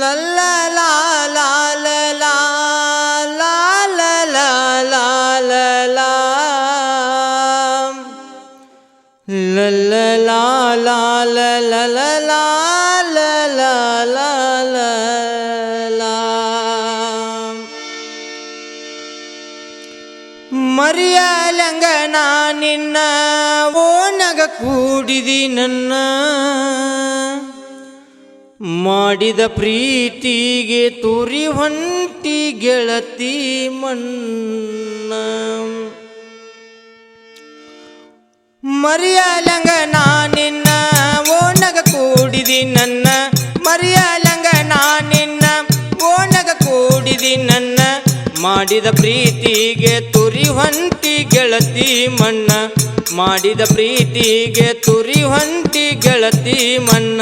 ಲಲ್ಲ ಲಾ ಲಾ ಲ ಲಾ ಲಾ ಲ ಲಾ ಲಾ ಲ ಲಾ. ಲಲ್ಲ ಲಾ ಲಾ ಲ ಲ ಲ ಲಾ ಲ ಲಾ ಲಾ ಲ ಲಾ. ಮರಿಯಲಂಗನ ನಿನ್ನ ಓನಗ ಕೂಡಿದಿ ನನ್ನ ಮಾಡಿದ ಪ್ರೀತಿಗೆ ತುರಿ ಹೊಂಟಿ ಗೆಳತಿ ಮನ್ನ. ಮರಿಯಲಂಗ ನಾನಿನ್ನ ಓನಗ ಕೂಡಿದಿ ನನ್ನ. ಮರಿಯಲಂಗ ನಾನಿನ್ನ ಓನಗ ಕೂಡಿದಿ ನನ್ನ. ಮಾಡಿದ ಪ್ರೀತಿಗೆ ತುರಿ ಹೊಂಟಿ ಗೆಳತಿ ಮಣ್ಣ ಮಾಡಿದ ಪ್ರೀತಿಗೆ ತುರಿ ಹೊಂಟಿ ಗೆಳತಿ ಮನ್ನ.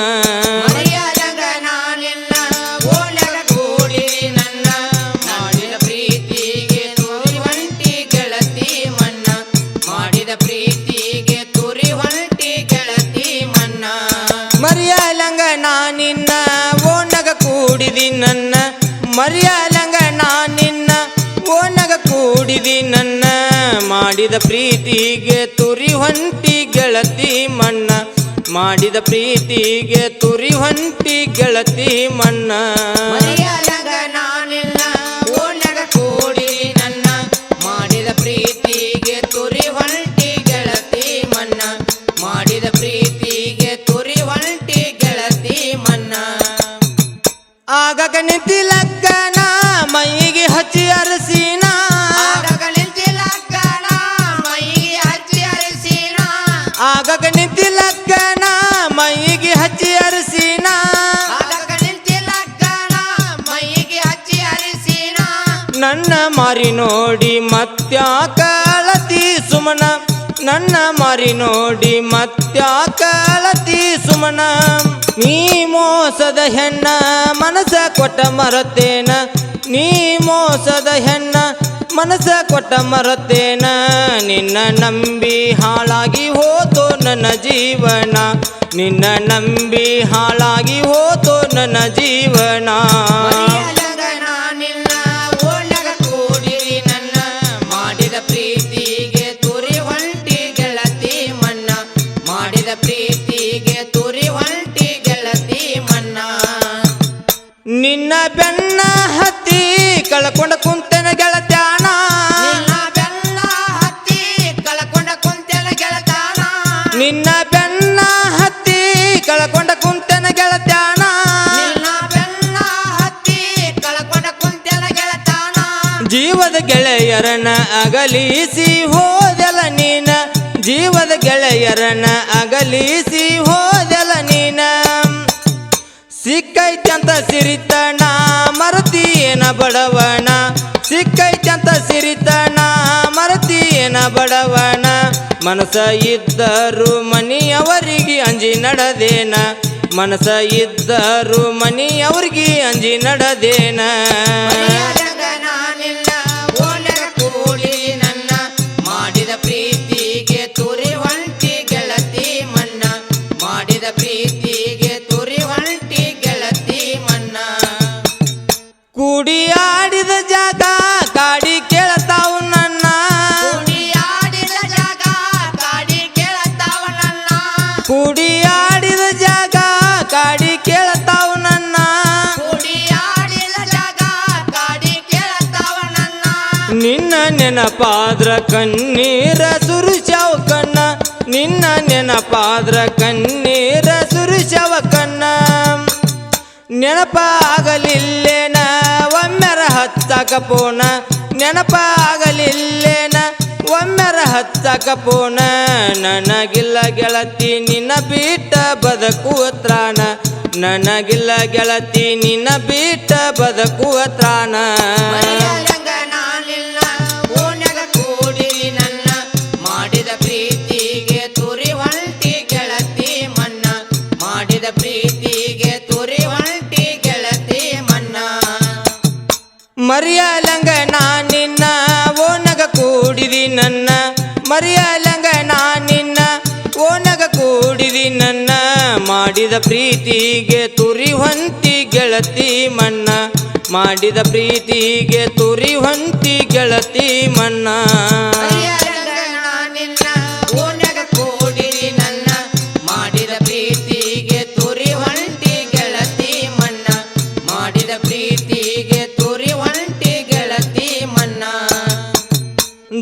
ಮರಿಯಲಂಗ ನಾ ನಿನ್ನ ಓನಗ ಕೂಡಿದಿ ನನ್ನ ಮಾಡಿದ ಪ್ರೀತಿಗೆ ತುರಿ ಹೊಂಟಿ ಗೆಳತಿ ಮಣ್ಣ ಮಾಡಿದ ಪ್ರೀತಿಗೆ ತುರಿ ಹೊಂಟಿ ಗೆಳತಿ ಮಣ್ಣ ಆಗ ನಾನಿಲ್ಲ ಮಾರಿ ನೋಡಿ ಮತ್ತಳತಿ ಸುಮನ. ನನ್ನ ಮಾರಿ ನೋಡಿ ಮತ್ಯಾಕ ಅಳತಿ ಸುಮನ. ನೀ ಮೋಸದ ಹೆಣ್ಣ ಮನಸ ಕೊಟ್ಟ ಮರತೇನ. ನೀ ಮೋಸದ ಹೆಣ್ಣ ಮನಸ ಕೊಟ್ಟ ಮರತೇನ. ನಿನ್ನ ನಂಬಿ ಹಾಳಾಗಿ ಹೋತು ನನ್ನ ಜೀವನ. ನಿನ್ನ ನಂಬಿ ಹಾಳಾಗಿ ಹೋತು ನನ್ನ ಜೀವನ. ಜೀವದ ಗೆಳೆಯರನ ಅಗಲಿಸಿ ಹೋದೆಲ ನೀನ. ಜೀವದ ಗೆಳೆಯರನ ಅಗಲಿಸಿ ಹೋದೆಲ ನೀನ. ಸಿಕ್ಕೈತಂತ ಸಿರಿತನ, ಮರತಿಯೇನ ಬಡವನ. ಸಿಕ್ಕೈತಂತ ಸಿರಿತನ, ಮರತಿಯೇನ ಬಡವನ. ಮನಸ ಇದ್ದರು ಮನಿಯವರಿಗೆ ಅಂಜಿ ನಡದೇನ. ಮನಸ ಇದ್ದರು ಮನಿಯವರಿಗೆ ಅಂಜಿ ನಡೆದೇನ. ನೆನಪಾದ್ರ ಕಣ್ಣೀರ ಸುರುಶವ ಕಣ್ಣ. ನಿನ್ನ ನೆನಪಾದ್ರ ಕಣ್ಣೀರ ಸುರುಶವ ಕಣ್ಣ. ನೆನಪಾಗಲಿಲ್ಲೇನ, ಒಮ್ಮೆರ ಹತ್ತಕ ಪೋಣ. ನೆನಪಾಗಲಿಲ್ಲೇನ, ಒಮ್ಮೆರ ಹತ್ತಕ ಪೋನ ನನಗಿಲ್ಲ ಗೆಳತಿ, ನಿನ್ನ ಬೀಟ ಬದುಕುವ ತ್ರಾಣ ನನಗಿಲ್ಲ ಗೆಳತಿ, ನಿನ್ನ ಬೀಟ ಬದುಕುವ ತ್ರಾಣ ಮರಿಯಲಂಗ ನಾ ನಿನ್ನ ಓನಗ ಕೂಡಿದಿ ನನ್ನ. ಮರಿಯಲಂಗ ನಾ ನಿನ್ನ ಓನಗ ಕೂಡಿದಿ ನನ್ನ. ಮಾಡಿದ ಪ್ರೀತಿಗೆ ತುರಿ ಹೊಂತಿ ಗೆಳತಿ ಮನ್ನ. ಮಾಡಿದ ಪ್ರೀತಿಗೆ ತುರಿ ಹೊಂತಿ ಗೆಳತಿ ಮನ್ನ.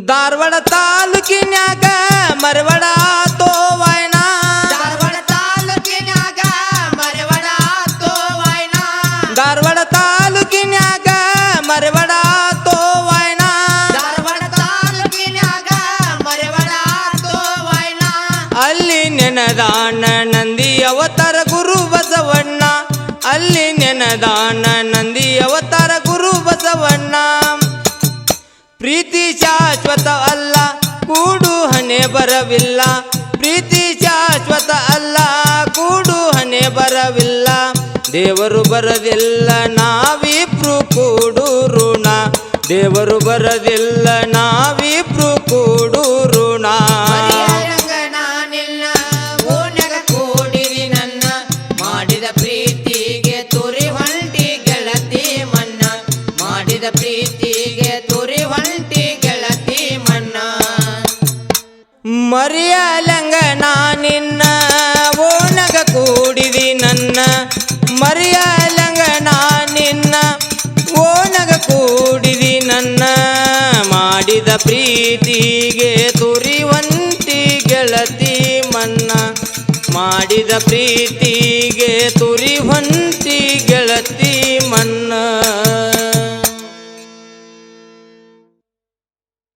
ಧಾರವಾಡ ತಾಲೂಕಿನ್ಯಾಗ ಮರವಾಡ ತೋವಾಯ್ನ ಧಾರವಾಡ ತಾಲೂಕಿನ್ಯಾಗ ಮರವಡ ತೋವಾಯ್ನ ಧಾರವಾಡ ತಾಲೂಕಿನ್ಯಾಗ ಮರವಡ ತೋವಾಯ್ನ ಧಾರವಾಡ ತಾಲೂಕಿನ್ಯಾಗ ಮರವಡ ತೋವಾಯ್ನ ಅಲ್ಲಿ ನೆನದಾನ ನಂದಿ ಅವತಾರ ಗುರು ಬಸವಣ್ಣ. ಅಲ್ಲಿ ನೆನದಾನ ನಂದಿ ಅವತಾರ ಗುರು ಬಸವಣ್ಣ. ಪ್ರೀತಿ ಶಾಶ್ವತ ಅಲ್ಲ, ಕೂಡು ಹಣೆ ಬರವಿಲ್ಲ. ಪ್ರೀತಿ ಶಾಶ್ವತ ಅಲ್ಲ, ಕೂಡು ಹಣೆ ಬರವಿಲ್ಲ. ದೇವರು ಬರದಿಲ್ಲ, ನಾವಿಬ್ರು ಕೂಡು ಋಣ. ದೇವರು ಬರದಿಲ್ಲ, ನಾವಿಬ್ರು ಕೂಡು ಋಣ. ಜೀವಂತಿ ಗೆಳತಿ ಮನ್ನ ಮಾಡಿದ ಪ್ರೀತಿಗೆ ತುರಿ